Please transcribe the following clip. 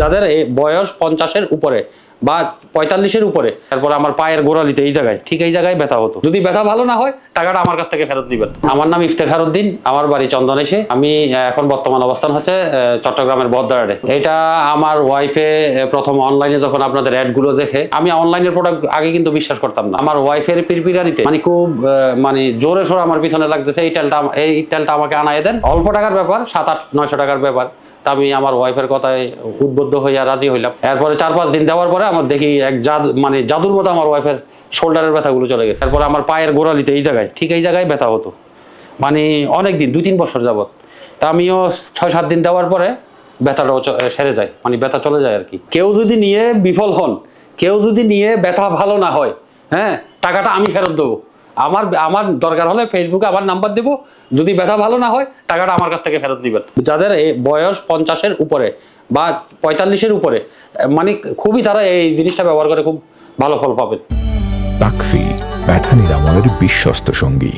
যাদের বয়স পঞ্চাশের উপরে বা পঁয়তাল্লিশের উপরে, তারপর আমার পায়ের গোড়ালিতে এই জায়গায়, ঠিক এই জায়গায় ব্যথা হতো। যদি ব্যথা ভালো না হয়, টাকাটা আমার কাছ থেকে ফেরত দিবেন। আমার নাম ইফতেখার উদ্দিন, আমার বাড়ি চন্দনেশে আমি এখন বর্তমান অবস্থান হচ্ছে চট্টগ্রামের বদ্দারে এটা আমার ওয়াইফে প্রথম অনলাইনে যখন আপনাদের অ্যাডগুলো দেখে, আমি অনলাইনের প্রোডাক্ট আগে কিন্তু বিশ্বাস করতাম না। আমার ওয়াইফের পিরপিরানিতে মানে খুব মানে জোরে সোরে আমার পিছনে লাগতেছে, এই তেলটা এই তেলটা আমাকে আনায় দেন। অল্প টাকার ব্যাপার, সাত আট, নয়শো টাকার ব্যাপার। তা আমি আমার ওয়াইফের কথায় উদ্বুদ্ধ হইয়া রাজি হইলাম। এরপরে চার পাঁচ দিন দেওয়ার পরে আমার দেখি এক জাদু মানে জাদুর মতো আমার ওয়াইফের শোল্ডারের ব্যথাগুলো চলে গেছে। তারপর আমার পায়ের গোড়ালিতে এই জায়গায়, ঠিক এই জায়গায় ব্যথা হতো। মানে অনেক দিন দুই তিন বছর যাবত তা আমিও ছয় সাত দিন দেওয়ার পরে ব্যথাটাও সেরে যায় মানে ব্যথা চলে যায় আর কি। কেউ যদি নিয়ে বিফল হন, কেউ যদি নিয়ে ব্যথা ভালো না হয় হ্যাঁ টাকাটা আমি ফেরত দেবো। আমার আমার দরকার হলে ফেসবুকে আমার নাম্বার দেবো। যদি ব্যথা ভালো না হয়, টাকাটা আমার কাছ থেকে ফেরত দিবেন যাদের এই বয়স পঞ্চাশের উপরে বা পঁয়তাল্লিশের উপরে মানে খুবই তারা এই জিনিসটা ব্যবহার করে খুব ভালো ফল পাবেন। তাকফি, ব্যথা নিরাময়ের বিশ্বস্ত সঙ্গী।